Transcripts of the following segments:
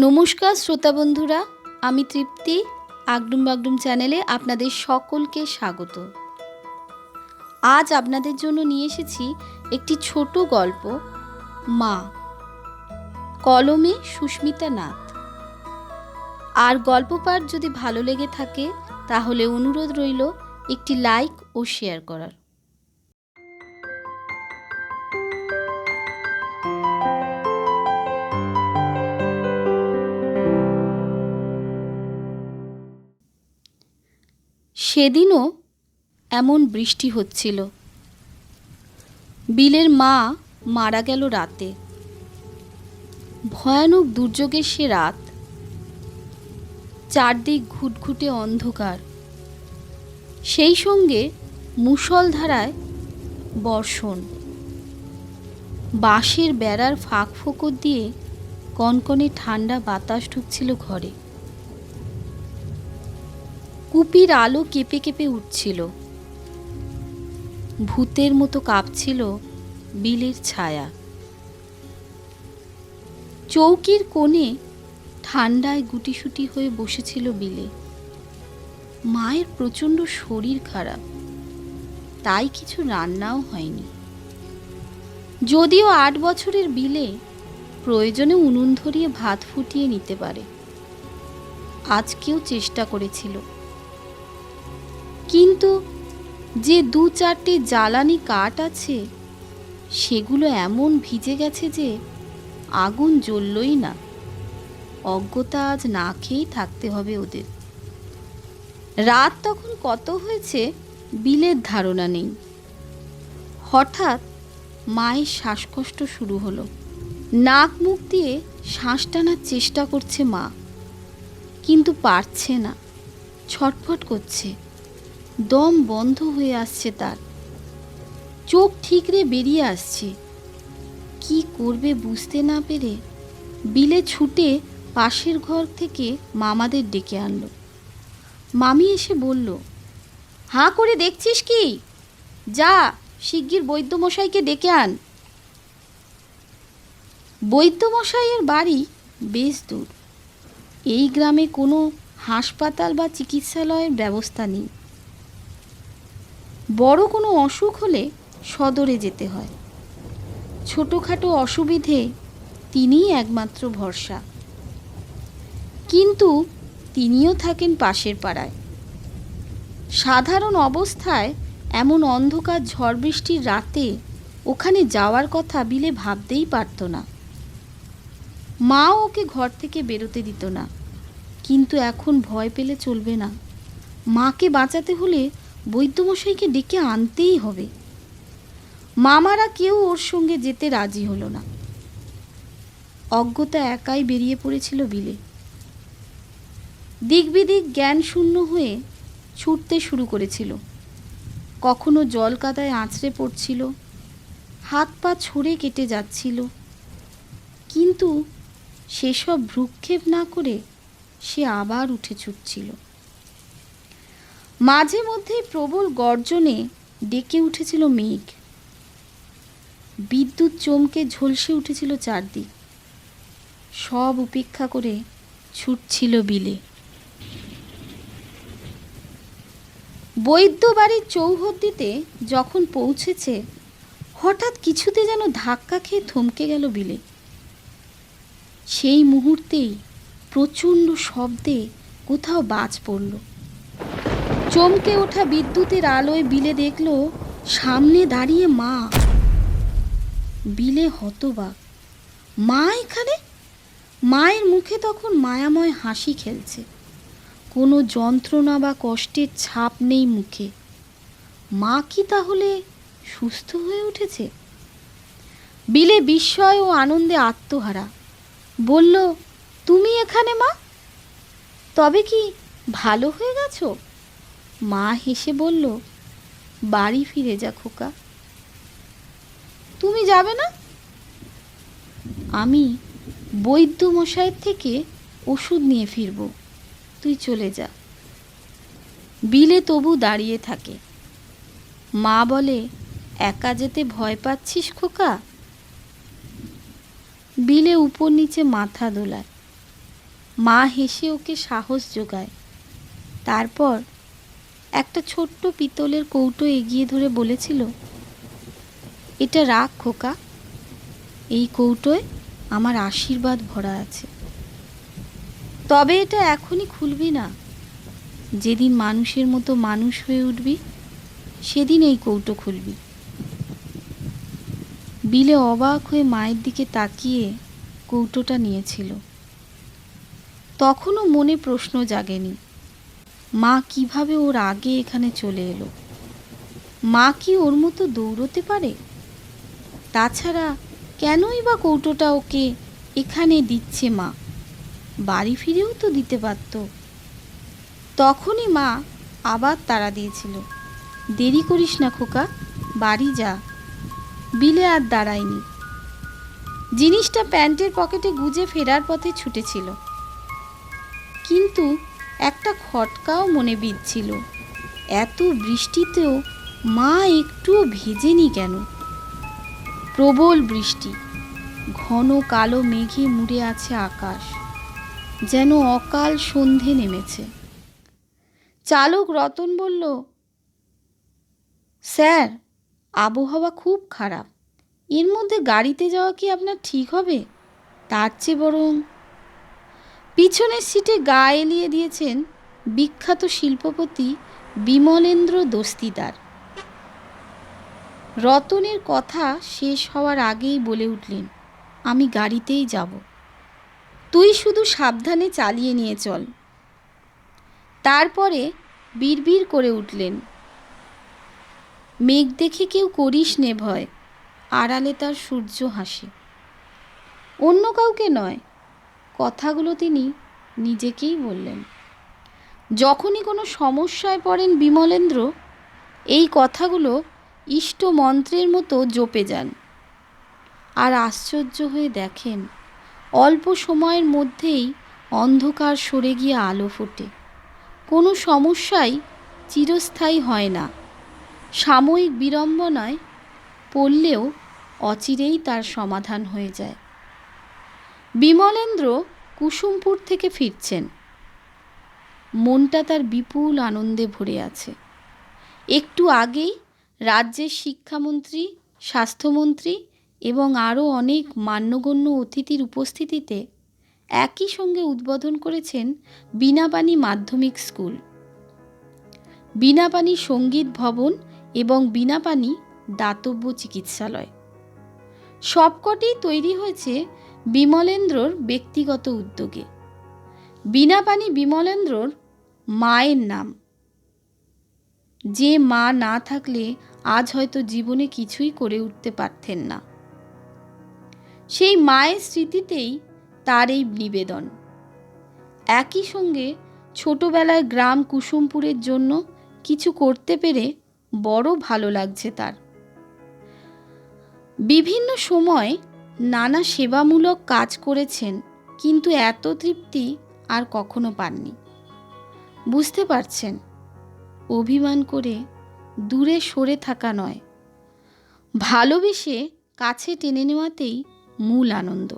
নমস্কার শ্রোতা বন্ধুরা, আমি তৃপ্তি আগডুম বাগডুম চ্যানেলে আপনাদের সকলকে স্বাগত। আজ আপনাদের জন্য নিয়ে এসেছি একটি ছোট গল্প, মা, কলমে সুস্মিতা নাথ। আর গল্প পাঠ যদি ভালো লেগে থাকে, তাহলে অনুরোধ রইল একটি লাইক ও শেয়ার করার। সেদিনও এমন বৃষ্টি হচ্ছিল। বিলের মা মারা গেল রাতে। ভয়ানক দুর্যোগের সে রাত, চারদিক ঘুটঘুটে অন্ধকার। সেই সঙ্গে মুষলধারায় বর্ষণ। বাঁশের বেড়ার ফাঁক ফোকর দিয়ে কনকনে ঠান্ডা বাতাস ঢুকছিল ঘরে। কুপির আলো কেঁপে কেঁপে উঠছিল। ভূতের মতো কাঁপছিল বিলের ছায়া। চৌকির কোণে ঠান্ডায় গুটিসুটি হয়ে বসেছিল বিলে। মায়ের প্রচণ্ড শরীর খারাপ, তাই কিছু রান্নাও হয়নি। যদিও আট বছরের বিলে প্রয়োজনে উনুন ধরিয়ে ভাত ফুটিয়ে নিতে পারে আজকেও চেষ্টা করেছিল। কিন্তু যে দু চারটে জ্বালানি কাঠ আছে, সেগুলো এমন ভিজে গেছে যে আগুন জ্বললই না। অজ্ঞতা আজ না খেয়েই থাকতে হবে ওদের। রাত তখন কত হয়েছে বিলের ধারণা নেই। হঠাৎ মায়ের শ্বাসকষ্ট শুরু হলো। নাক মুখ দিয়ে শ্বাস টানার চেষ্টা করছে মা, কিন্তু পারছে না, ছটফট করছে। দম বন্ধ হয়ে আসছে তার। চোখ ঠিকরে বেরিয়ে আসছে। কি করবে বুঝতে না পেরে বিলে ছুটে পাশের ঘর থেকে মামাদের ডেকে আনলো। মামি এসে বলল, হাঁ করে দেখছিস কি? যা, শিগগির বৈদ্যমশাইকে ডেকে আন। বৈদ্যমশাইয়ের বাড়ি বেশ দূর। এই গ্রামে কোনো হাসপাতাল বা চিকিৎসালয়ের ব্যবস্থা নেই। বড় কোনো অসুখ হলে সদরে যেতে হয়। ছোটোখাটো অসুবিধে তিনিই একমাত্র ভরসা। কিন্তু তিনিও থাকেন পাশের পাড়ায়। সাধারণ অবস্থায় এমন অন্ধকার ঝড় বৃষ্টির রাতে ওখানে যাওয়ার কথা বিলে ভাবতেই পারত না। মা ওকে ঘর থেকে বেরোতে দিত না, কিন্তু এখন ভয় পেলে চলবে না। মাকে বাঁচাতে হলে বৈদ্যমশাইকে ডেকে আনতেই হবে। মামারা কেউ ওর সঙ্গে যেতে রাজি হলো না। অজ্ঞতা একাই বেরিয়ে পড়েছিল বিলে। দিকবিদিক জ্ঞান শূন্য হয়ে ছুটতে শুরু করেছিল। কখনো জল কাদায় আছড়ে পড়ছিল, হাত পা ছড়ে কেটে যাচ্ছিল। কিন্তু সেসব ভ্রুক্ষেপ না করে সে আবার উঠে ছুটছিল। মাঝে মধ্যে প্রবল গর্জনে ডেকে উঠেছিল মেঘ। বিদ্যুৎ চমকে ঝলসে উঠেছিল চারদিক। সব উপেক্ষা করে ছুটছিল বিলে। বৈদ্য বাড়ির চৌহদ্দিতে যখন পৌঁছেছে, হঠাৎ কিছুতে যেন ধাক্কা খেয়ে থমকে গেল বিলে। সেই মুহূর্তেই প্রচণ্ড শব্দে কোথাও বাজ পড়ল। চমকে ওঠা বিদ্যুতের আলোয় বিলে দেখল সামনে দাঁড়িয়ে মা। বিলে হতবাক। মা এখানে? মায়ের মুখে তখন মায়াময় হাসি খেলছে। কোনো যন্ত্রণা বা কষ্টের ছাপ নেই মুখে। মা কি তাহলে সুস্থ হয়ে উঠেছে? বিলে বিস্ময় ও আনন্দে আত্মহারা। বলল, তুমি এখানে মা? তবে কি ভালো হয়ে গেছো? মা হেসে বলল, বাড়ি ফিরে যা খোকা। তুমি যাবে না? আমি বৈদ্য মশাইয়ের থেকে ওষুধ নিয়ে ফিরব। তুই চলে যা। বিলে তবু দাঁড়িয়ে থাকে। মা বলে, একা যেতে ভয় পাচ্ছিস খোকা? বিলে উপর নিচে মাথা দোলায়। মা হেসে ওকে সাহস যোগায়। তারপর একটা ছোট্ট পিতলের কৌটো এগিয়ে ধরে বলেছিল, এটা রাখ খোকা, এই কৌটোয় আমার আশীর্বাদ ভরা আছে। তবে এটা এখনই খুলবি না। যেদিন মানুষের মতো মানুষ হয়ে উঠবি, সেদিন এই কৌটো খুলবি। বিলে অবাক হয়ে মায়ের দিকে তাকিয়ে কৌটোটা নিয়েছিল। তখনও মনে প্রশ্ন জাগেনি। মা কীভাবে ওর আগে এখানে চলে এলো? মা কি ওর মতো দৌড়তে পারে? তাছাড়া কেনই বা কৌটোটা ওকে এখানে দিচ্ছে মা? বাড়ি ফিরেও তো দিতে পারত। তখনই মা আবার তাড়া দিয়েছিল। দেরি করিস না খোকা, বাড়ি যা। বিলে আর দাঁড়ায়নি। জিনিসটা প্যান্টের পকেটে গুজে ফেরার পথে ছুটেছিল। কিন্তু একটা খটকাও মনে বিঁধছিল। এত বৃষ্টিতেও মা একটুও ভেজেনি কেন? প্রবল বৃষ্টি, ঘন কালো মেঘে মুড়ে আছে আকাশ, যেন অকাল সন্ধে নেমেছে। চালক রতন বলল, স্যার, আবহাওয়া খুব খারাপ। এর মধ্যে গাড়িতে যাওয়া কি আপনার ঠিক হবে? তার চেয়ে বরং পিছনের সিটে গা এলিয়ে দিয়েছেন বিখ্যাত শিল্পপতি বিমলেন্দ্র দস্তিদার। রতনের কথা শেষ হওয়ার আগেই বলে উঠলেন, আমি গাড়িতেই যাব। তুই শুধু সাবধানে চালিয়ে নিয়ে চল। তারপরে বিড়বিড় করে উঠলেন, মেঘ দেখে কেউ করিস নে ভয়, আড়ালে তার সূর্য হাসে। অন্য কাউকে নয় কথাগুলো তিনি নিজেকেই বললেন। যখনই কোনো সমস্যায় পড়েন বিমলেন্দ্র, এই কথাগুলো ইষ্ট মন্ত্রের মতো জপে যান আর আশ্চর্য হয়ে দেখেন, অল্প সময়ের মধ্যেই অন্ধকার সরে গিয়ে আলো ফোটে। কোনো সমস্যাই চিরস্থায়ী হয় না। সাময়িক বিড়ম্বনায় পড়লেও অচিরেই তার সমাধান হয়ে যায়। বিমলেন্দ্র কুসুমপুর থেকে ফিরছেন। মনটা তার বিপুল আনন্দে ভরে আছে। একটু আগেই রাজ্যের শিক্ষামন্ত্রী, স্বাস্থ্যমন্ত্রী এবং আরও অনেক মান্যগণ্য অতিথির উপস্থিতিতে একই সঙ্গে উদ্বোধন করেছেন বীণাপানি মাধ্যমিক স্কুল। বীণাপানি সংগীত ভবন এবং বীণাপানি দাতব্য চিকিৎসালয়। সবকটি তৈরি হয়েছে বিমলেন্দ্রর ব্যক্তিগত উদ্যোগে। বীণাপানি বিমলেন্দ্রর মায়ের নাম। যে মা না থাকলে আজ হয়তো জীবনে কিছুই করে উঠতে পারতেন না। সেই মায়ের স্মৃতিতেই তার এই নিবেদন। একই সঙ্গে ছোটবেলায় গ্রাম কুসুমপুরের জন্য কিছু করতে পেরে বড় ভালো লাগছে তার। বিভিন্ন সময় নানা সেবামূলক কাজ করেছেন, কিন্তু এত তৃপ্তি আর কখনো পাননি। বুঝতে পারছেন, অভিমান করে দূরে সরে থাকা নয়। ভালোবেসে কাছে টেনে নেওয়াতেই মূল আনন্দ।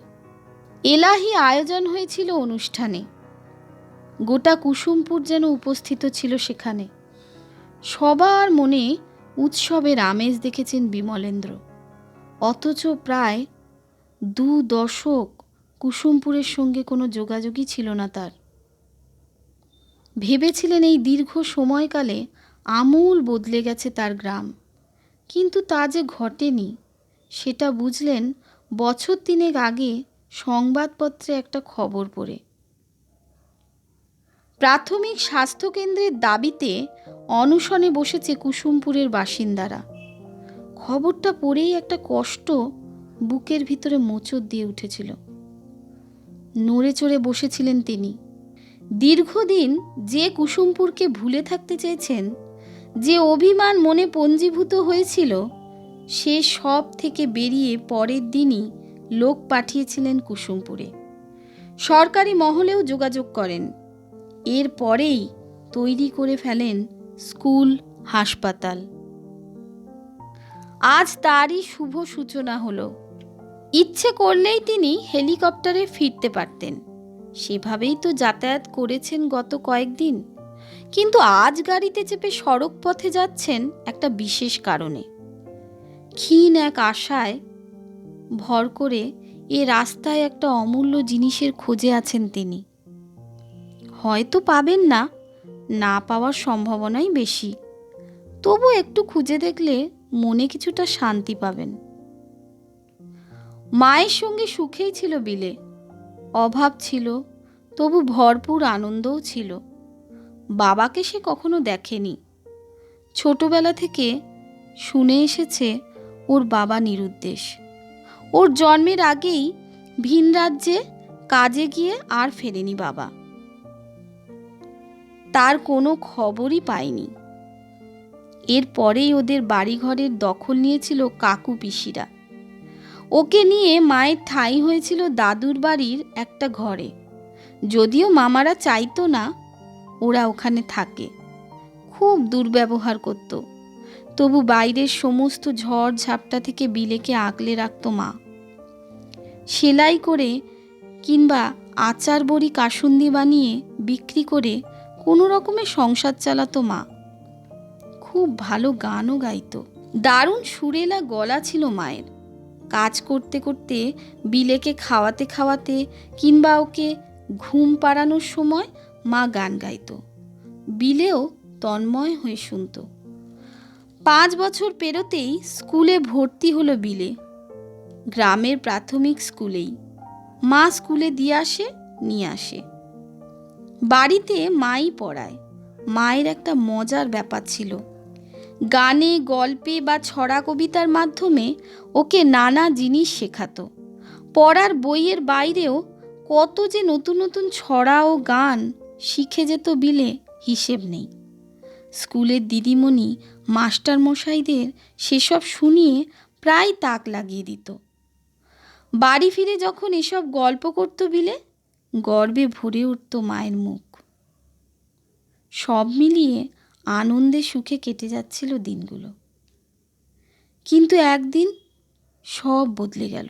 এলাহি আয়োজন হয়েছিল অনুষ্ঠানে। গোটা কুসুমপুর যেন উপস্থিত ছিল সেখানে। সবার মনে উৎসবের আমেজ দেখেছেন বিমলেন্দ্র। অথচ প্রায় দু দশক কুসুমপুরের সঙ্গে কোনো যোগাযোগই ছিল না তার। ভেবেছিলেন এই দীর্ঘ সময়কালে আমূল বদলে গেছে তার গ্রাম। কিন্তু তা যে ঘটেনি, সেটা বুঝলেন বছর তিনেক আগে সংবাদপত্রে একটা খবর পড়ে। প্রাথমিক স্বাস্থ্যকেন্দ্রের দাবিতে অনশনে বসেছে কুসুমপুরের বাসিন্দারা। খবরটা পড়েই একটা কষ্ট বুকের ভিতরে মোচড় দিয়ে উঠেছিল। নড়ে চড়ে বসেছিলেন তিনি। দীর্ঘদিন যে কুসুমপুরকে ভুলে থাকতে চেয়েছেন, যে অভিমান মনে পঞ্জীভূত হয়েছিল, সে সব থেকে বেরিয়ে পরের দিনই লোক পাঠিয়েছিলেন কুসুমপুরে। সরকারি মহলেও যোগাযোগ করেন। এর পরেই তৈরি করে ফেলেন স্কুল, হাসপাতাল। আজ তারই শুভ সূচনা হলো। ইচ্ছে করলেই তিনি হেলিকপ্টারে ফিরতে পারতেন। সেভাবেই তো যাতায়াত করেছেন গত কয়েকদিন। কিন্তু আজ গাড়িতে চেপে সড়ক পথে যাচ্ছেন একটা বিশেষ কারণে। ক্ষীণ এক আশায় ভর করে এ রাস্তায় একটা অমূল্য জিনিসের খোঁজে আছেন তিনি। হয়তো পাবেন না না পাওয়ার সম্ভাবনাই বেশি। তবু একটু খুঁজে দেখলে মনে কিছুটা শান্তি পাবেন। মায়ের সঙ্গে সুখেই ছিল বিলে। অভাব ছিল, তবু ভরপুর আনন্দও ছিল। বাবাকে সে কখনো দেখেনি। ছোটবেলা থেকে শুনে এসেছে ওর বাবা নিরুদ্দেশ। ওর জন্মের আগেই ভিন রাজ্যে কাজে গিয়ে আর ফেরেনি বাবা। তার কোনো খবরই পায়নি। এরপরেই ওদের বাড়িঘরের দখল নিয়েছিল কাকু পিসিরা। ওকে নিয়ে মায়ের ঠাঁই হয়েছিল দাদুর বাড়ির একটা ঘরে। যদিও মামারা চাইতো না ওরা ওখানে থাকে। খুব দুর্ব্যবহার করত। তবু বাইরের সমস্ত ঝড় ঝাপটা থেকে বিলেকে আগলে রাখত মা। সেলাই করে কিংবা আচার বড়ি কাসুন্দি বানিয়ে বিক্রি করে কোনো রকমে সংসার চালাতো মা। খুব ভালো গানও গাইতো। দারুণ সুরেলা গলা ছিল মায়ের। কাজ করতে করতে, বিলেকে খাওয়াতে খাওয়াতে কিংবা ওকে ঘুম পাড়ানোর সময় মা গান গাইতো। বিলেও তন্ময় হয়ে শুনত। পাঁচ বছর পেরোতেই স্কুলে ভর্তি হলো বিলে। গ্রামের প্রাথমিক স্কুলেই। মা স্কুলে দিয়ে আসে, নিয়ে আসে। বাড়িতে মাই পড়ায়। মায়ের একটা মজার ব্যাপার ছিল। গানে, গল্পে বা ছড়া কবিতার মাধ্যমে ওকে নানা জিনিস শেখাতো। পড়ার বইয়ের বাইরেও কত যে নতুন নতুন ছড়া ও গান শিখে যেত বিলে হিসেব নেই। স্কুলের দিদিমণি, মাস্টারমশাইদের সেসব শুনিয়ে প্রায় তাক লাগিয়ে দিত। বাড়ি ফিরে যখন এসব গল্প করতো বিলে, গর্বে ভরে উঠত মায়ের মুখ। সব মিলিয়ে আনন্দে সুখে কেটে যাচ্ছিল দিনগুলো। কিন্তু একদিন সব বদলে গেল।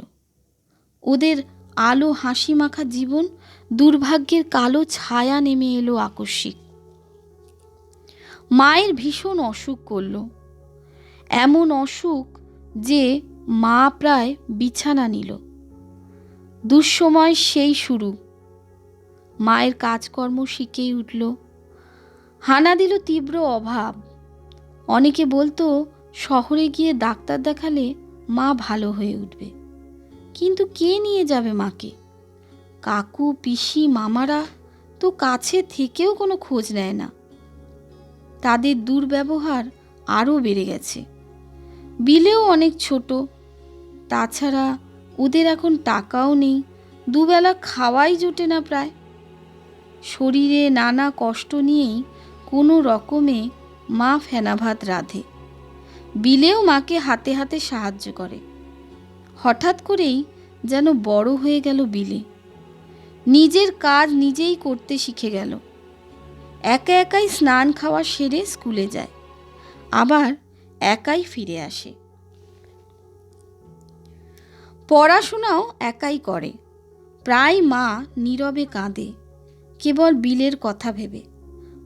ওদের আলো হাসি মাখা জীবন, দুর্ভাগ্যের কালো ছায়া নেমে এলো আকস্মিক। মায়ের ভীষণ অসুখ করল। এমন অসুখ যে মা প্রায় বিছানা নিল। দুঃসময় সেই শুরু। মায়ের কাজকর্ম শিখেই উঠল। হানা দিল তীব্র অভাব। অনেকে বলতো, শহরে গিয়ে ডাক্তার দেখালে মা ভালো হয়ে উঠবে। কিন্তু কে নিয়ে যাবে মাকে? কাকু, পিসি, মামারা তো কাছে থেকেও কোনো খোঁজ নেয় না। তাদের দুর্ব্যবহার আরও বেড়ে গেছে। বিলেও অনেক ছোট। তাছাড়া ওদের এখন টাকাও নেই। দুবেলা খাওয়াই জোটে না প্রায়। শরীরে নানা কষ্ট নিয়েই কোনো রকমে মা ফেনা ভাত রাঁধে। বিলেও মাকে হাতে হাতে সাহায্য করে। হঠাৎ করেই যেন বড় হয়ে গেল বিলে। নিজের কাজ নিজেই করতে শিখে গেল। একা একাই স্নান খাওয়া সেরে স্কুলে যায়। আবার একাই ফিরে আসে। পড়াশোনাও একাই করে। প্রায় মা নীরবে কাঁদে, কেবল বিলের কথা ভেবে।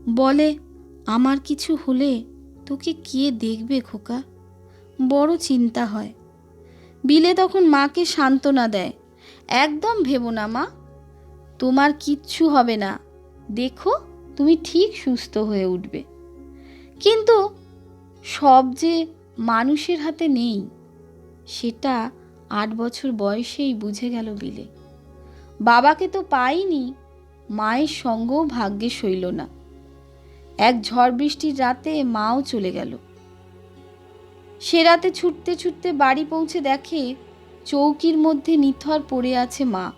বলে, আমার কিছু হলে তোকে কে দেখবে খোকা? বড় চিন্তা হয়। বিলে তখন মাকে সান্ত্বনা দেয়, একদম ভেবো না মা, তোমার কিচ্ছু হবে না। দেখো, তুমি ঠিক সুস্থ হয়ে উঠবে। কিন্তু সব যে মানুষের হাতে নেই, সেটা আট বছর বয়সেই বুঝে গেল বিলে। বাবাকে তো পাইনি, মায়ের সঙ্গও ভাগ্যে সইল না। এক ঝড় বৃষ্টির রাতে মাও চলে গেল। সে রাতে ছুটতে ছুটতে বাড়ি পৌঁছে দেখে চৌকির মধ্যে নিথর পড়ে আছে মা।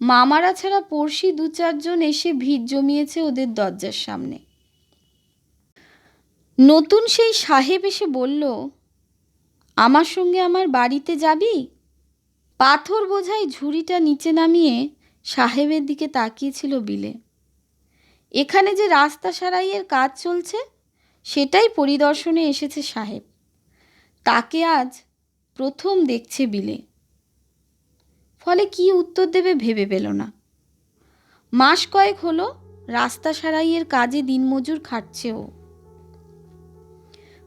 মামারা ছাড়া পড়শি দু চারজন এসে ভিড় জমিয়েছে ওদের দরজার সামনে। নতুন সেই সাহেব এসে বলল, আমার সঙ্গে আমার বাড়িতে যাবি? পাথর বোঝাই ঝুড়িটা নিচে নামিয়ে সাহেবের দিকে তাকিয়েছিল বিলে। এখানে যে রাস্তা সারাইয়ের কাজ চলছে, সেটাই পরিদর্শনে এসেছে সাহেব। তাকে আজ প্রথম দেখছে বিলে। ফলে কি উত্তর দেবে ভেবে পেল না। মাস কয়েক হলো রাস্তা সারাইয়ের কাজে দিনমজুর খাটছে ও।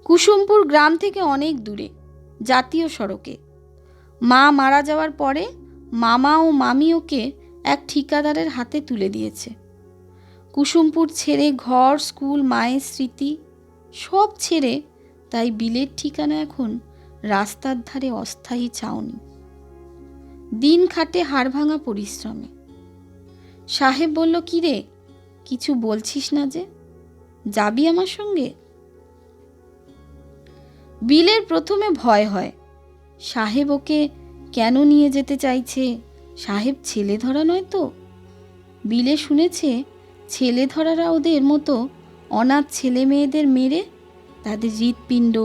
কুসুমপুর গ্রাম থেকে অনেক দূরে, জাতীয় সড়কে। মা মারা যাওয়ার পরে মামা ও মামি ওকে এক ঠিকাদারের হাতে তুলে দিয়েছে। কুসুমপুর ছেড়ে ঘর, স্কুল, মায়ের স্মৃতি সব ছেড়ে তাই বিলের ঠিকানা এখন রাস্তার ধারে অস্থায়ী ছাউনি দিন খাটে হাড় ভাঙা পরিশ্রমে। সাহেব বলল, কি রে, কিছু বলছিস না যে? যাবি আমার সঙ্গে? বিলের প্রথমে ভয় হয়। সাহেব ওকে, কেন নিয়ে যেতে চাইছে? সাহেব ছেলে ধরা নয় তো? বিলে শুনেছে ছেলে ধরারা ওদের মতো অনাথ ছেলে মেয়েদের মেরে তাদের হৃৎপিণ্ড,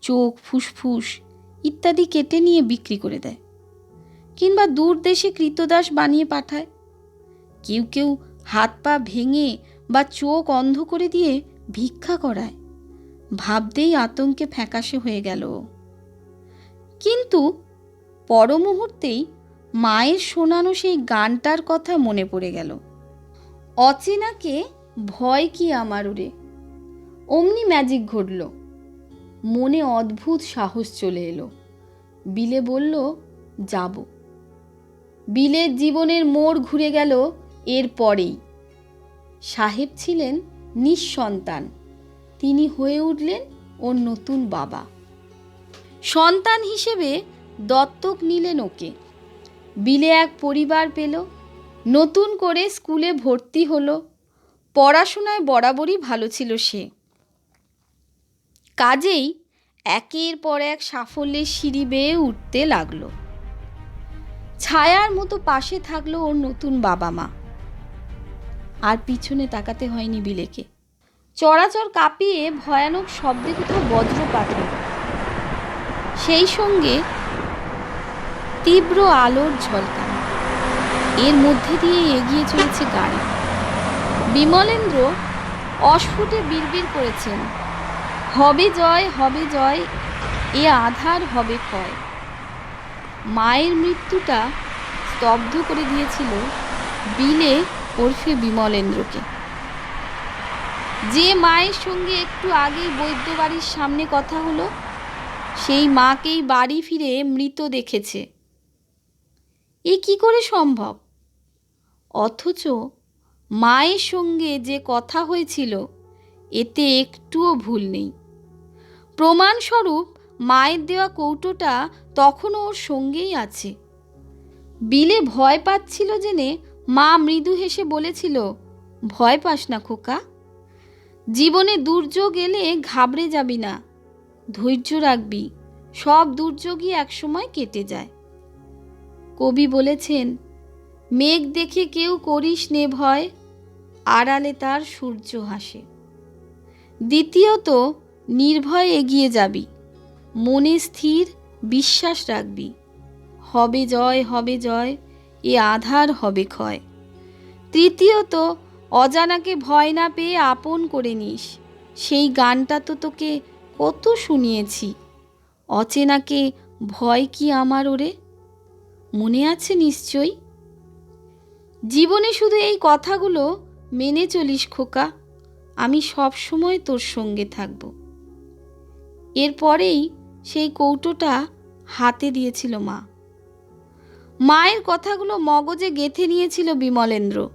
চোখ, ফুসফুস ইত্যাদি কেটে নিয়ে বিক্রি করে দেয় কিংবা দূর দেশে কৃতদাস বানিয়ে পাঠায়। কেউ কেউ হাত পা ভেঙে বা চোখ অন্ধ করে দিয়ে ভিক্ষা করায়। ভাবতেই আতঙ্কে ফ্যাকাশে হয়ে গেল। কিন্তু পর মুহূর্তেই মায়ের শোনানো সেই গানটার কথা মনে পড়ে গেল। অচেনাকে ভয় কি আমার ওরে অমনি ম্যাজিক ঘটল। মনে অদ্ভুত সাহস চলে এলো। বিলে বলল, যাব। বিলের জীবনের মোড় ঘুরে গেল এর পরেই। সাহেব ছিলেন নিঃসন্তান। তিনি হয়ে উঠলেন ওর নতুন বাবা। সন্তান হিসেবে দত্তক নিলেন ওকে। বিলে এক পরিবার পেল। নতুন করে স্কুলে ভর্তি হলো। পড়াশোনায় বরাবরই ভালো ছিল সে। কাজেই একের পর এক সাফল্যের সিঁড়ি বেয়ে উঠতে লাগল। ছায়ার মতো পাশে থাকল ওর নতুন বাবা মা। আর পিছনে তাকাতে হয়নি বিলেকে। চড়াচড় কাঁপিয়ে ভয়ানক শব্দে কোথাও বজ্রপাত সেই সঙ্গে তীব্র আলোর ঝলকানি এর মধ্যে দিয়ে এগিয়ে চলেছে গাড়ি। বিমলেন্দ্র অস্ফুটে বিড়বিড় করেছেন, হবে জয় হবে জয়, এ আধার হবে ক্ষয়। মায়ের মৃত্যুটা স্তব্ধ করে দিয়েছিল বিলে ওরফে বিমলেন্দ্রকে। যে মায়ের সঙ্গে একটু আগেই বৈদ্য বাড়ির সামনে কথা হলো, সেই মাকেই বাড়ি ফিরে মৃত দেখেছে। এ কি করে সম্ভব? অথচ মায়ের সঙ্গে যে কথা হয়েছিল, এতে একটুও ভুল নেই। প্রমাণস্বরূপ, মায়ের দেওয়া কৌটোটা তখনও ওর সঙ্গেই আছে। বিলে ভয় পাচ্ছিল জেনে মা মৃদু হেসে বলেছিল, ভয় পাস না খোকা। জীবনে দুর্যোগ এলে ঘাবড়ে যাবি না। ধৈর্য রাখবি। সব দুর্যোগই একসময় কেটে যায়। কবি বলেছেন মেঘ দেখে কেউ করিস নে ভয়, আড়ালে তার সূর্য হাসে। দ্বিতীয়ত, নির্ভয় এগিয়ে যাবি, মনে স্থির বিশ্বাস রাখবি, হবে জয় হবে জয়, এ আধার হবে ক্ষয়। তৃতীয়ত, অজানাকে ভয় না পেয়ে আপন করে নিস, সেই গানটা তো তোকে কত শুনিয়েছি, অচেনাকে ভয় কি আমার ওরে? মনে আছে নিশ্চয়ই? জীবনে শুধু এই কথাগুলো মেনে চলিস খোকা, আমি সব সময় তোর সঙ্গে থাকব। এরপরেই সেই কৌটোটা হাতে দিয়েছিল মা। মায়ের কথাগুলো মগজে গেঁথে নিয়েছিল বিমলেন্দ্র।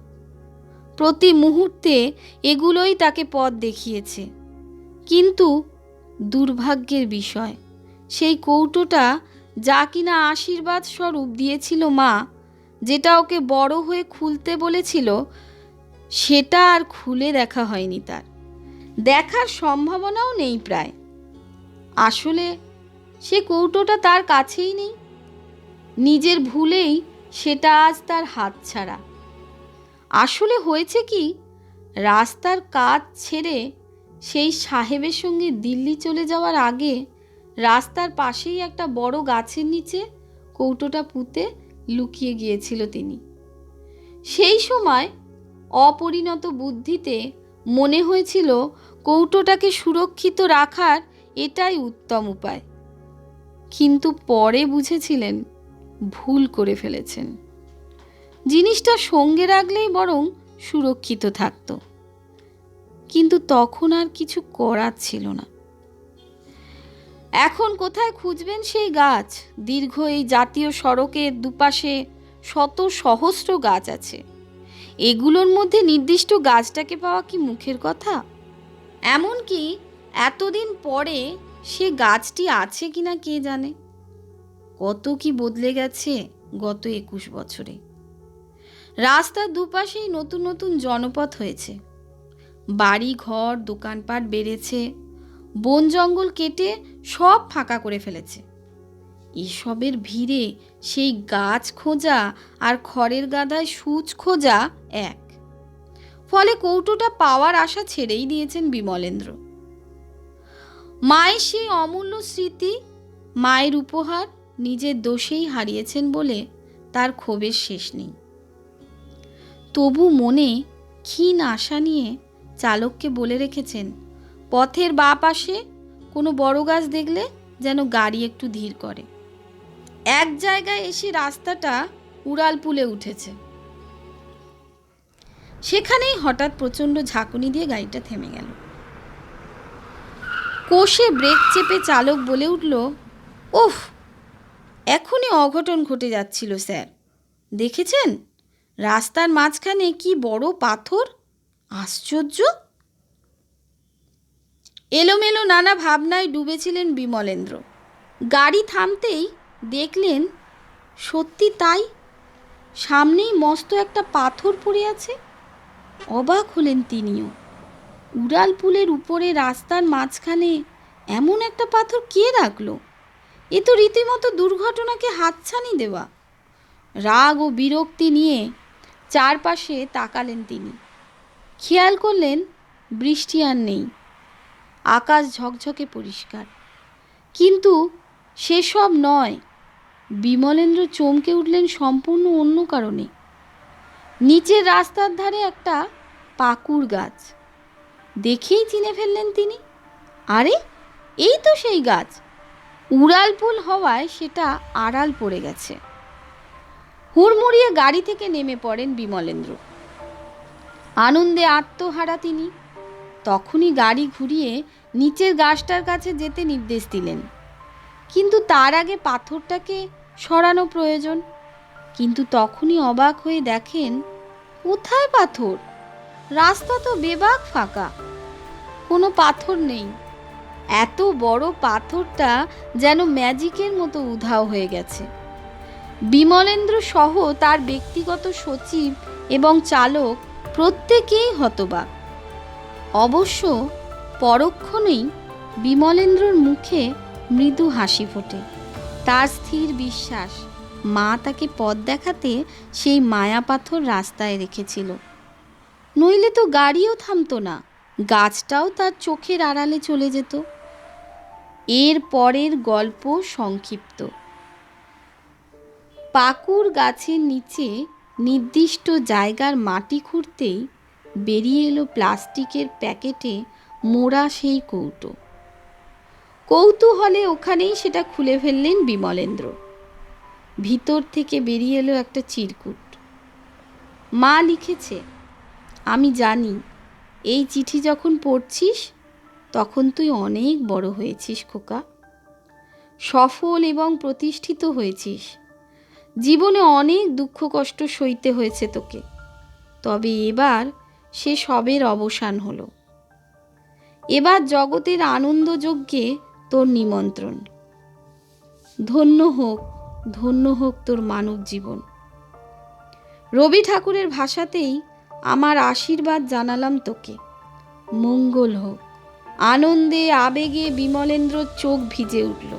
প্রতি মুহূর্তে এগুলোই তাকে পথ দেখিয়েছে। কিন্তু দুর্ভাগ্যের বিষয়, সেই কৌটোটা যা কিনা আশীর্বাদ স্বরূপ দিয়েছিল মা যেটা ওকে বড় হয়ে খুলতে বলেছিল, সেটা আর খুলে দেখা হয়নি তার। দেখার সম্ভাবনাও নেই প্রায়। আসলে সে কৌটোটা তার কাছেই নেই। নিজের ভুলেই সেটা আজ তার হাত ছাড়া। আসলে হয়েছে কি, রাস্তার কাজ ছেড়ে সেই সাহেবের সঙ্গে দিল্লি চলে যাওয়ার আগে রাস্তার পাশেই একটা বড় গাছের নিচে কৌটোটা পুঁতে লুকিয়ে গিয়েছিল তিনি। সেই সময় অপরিণত বুদ্ধিতে মনে হয়েছিল কৌটোটাকে সুরক্ষিত রাখার এটাই উত্তম উপায়। কিন্তু পরে বুঝেছিলেন ভুল করে ফেলেছেন। জিনিসটা সঙ্গে রাখলেই বরং সুরক্ষিত থাকত। কিন্তু তখন আর কিছু করার ছিল না। এখন কোথায় খুঁজবেন সেই গাছ? দীর্ঘ এই জাতীয় সড়কের দুপাশে শত সহস্র গাছ আছে। এগুলোর মধ্যে নির্দিষ্ট গাছটাকে পাওয়া কি মুখের কথা? এমনকি এতদিন পরে সে গাছটি আছে কি না কে জানে? কত কি বদলে গেছে গত একুশ বছরে। রাস্তার দুপাশেই নতুন নতুন জনপথ হয়েছে। বাড়ি ঘর দোকানপাট বেড়েছে। বন জঙ্গল কেটে সব ফাঁকা করে ফেলেছে। এসবের ভিড়ে সেই গাছ খোঁজা আর খড়ের গাদায় সূচ খোঁজা এক। ফলে কৌটোটা পাওয়ার আশা ছেড়েই দিয়েছেন বিমলেন্দ্র। মায়ের সেই অমূল্য স্মৃতি, মায়ের উপহার নিজের দোষেই হারিয়েছেন বলে তার ক্ষোভের শেষ নেই। তবু মনে ক্ষীণ আশা নিয়ে চালককে বলে রেখেছেন পথের বা পাশে কোনো বড় গাছ দেখলে যেন গাড়ি একটু ধীর করে। এক জায়গায় এসে রাস্তাটা উড়াল পুলে উঠেছে। সেখানেই হঠাৎ প্রচণ্ড ঝাঁকুনি দিয়ে গাড়িটা থেমে গেল। কোষে ব্রেক চেপে চালক বলে উঠল, ওফ, এখনই অঘটন ঘটে যাচ্ছিল, স্যার। দেখেছেন? রাস্তার মাঝখানে কি বড় পাথর? আশ্চর্য! এলোমেলো নানা ভাবনায় ডুবেছিলেন বিমলেন্দ্র। গাড়ি থামতেই দেখলেন, সত্যি তাই? সামনেই মস্ত একটা পাথর পড়ে আছে। অবাক হলেন তিনিও। উড়াল পুলের উপরে রাস্তার মাঝখানে এমন একটা পাথর কে রাখল? এ তো রীতিমতো দুর্ঘটনাকে হাতছানি দেওয়া। রাগ ও বিরক্তি নিয়ে চারপাশে তাকালেন তিনি। খেয়াল করলেন, বৃষ্টি আর নেই। আকাশ ঝকঝকে পরিষ্কার। কিন্তু সেসব নয়, বিমলেন্দ্র চমকে উঠলেন সম্পূর্ণ অন্য কারণে। নিচের রাস্তার ধারে একটা পাকুর গাছ। দেখেই চিনে ফেললেন তিনি, আরে, এই তো সেই গাছ। উড়াল পুল হওয়ায় সেটা আড়াল পড়ে গেছে। হুড়মুড়িয়ে গাড়ি থেকে নেমে পড়েন বিমলেন্দ্র। আনন্দে আত্মহারা তিনি। তখনই গাড়ি ঘুরিয়ে নিচের গাছটার কাছে যেতে নির্দেশ দিলেন। কিন্তু তার আগে পাথরটাকে সরানো প্রয়োজন। কিন্তু তখনই অবাক হয়ে দেখেন, কোথায় পাথর? রাস্তা তো বেবাক ফাঁকা। কোনো পাথর নেই। এত বড় পাথরটা যেন ম্যাজিকের মতো উধাও হয়ে গেছে। বিমলেন্দ্র সহ তার ব্যক্তিগত সচিব এবং চালক প্রত্যেকেই হতবাক। অবশ্য পরক্ষণেই বিমলেন্দ্রর মুখে মৃদু হাসি ফোটে। তার স্থির বিশ্বাস, মা তাকে পথ দেখাতে সেই মায়া পাথর রাস্তায় রেখেছিল। নইলে তো গাড়িও থামতো না, গাছটাও তার চোখের আড়ালে চলে যেত। এর পরের গল্প সংক্ষিপ্ত। পাকুর গাছের নিচে নির্দিষ্ট জায়গার মাটি খুঁড়তেই বেরিয়ে এলো প্লাস্টিকের প্যাকেটে মোড়া সেই কৌটো। কৌতূহলে ওখানেই সেটা খুলে ফেললেন বিমলেন্দ্র। ভিতর থেকে বেরিয়ে এলো একটা চিরকুট। মা লিখেছে, আমি জানি, এই চিঠি যখন পড়ছিস, তখন তুই অনেক বড় হয়েছিস খোকা। সফল এবং প্রতিষ্ঠিত হয়েছিস। জীবনে অনেক দুঃখ কষ্ট সইতে হয়েছে তোকে। তবে এবার সে সবের অবসান হলো। এবার জগতের আনন্দযজ্ঞে তোর নিমন্ত্রণ। ধন্য হোক ধন্য হোক তোর মানব জীবন। রবি ঠাকুরের ভাষাতেই আমার আশীর্বাদ জানালাম তোকে। মঙ্গল হোক। আনন্দে, আবেগে বিমলেন্দ্র চোখ ভিজে উঠল।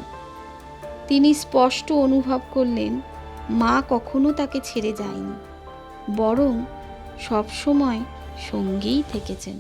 তিনি স্পষ্ট অনুভব করলেন, মা কখনো তাকে ছেড়ে যায়নি। বরং সবসময় সঙ্গেই থেকেছেন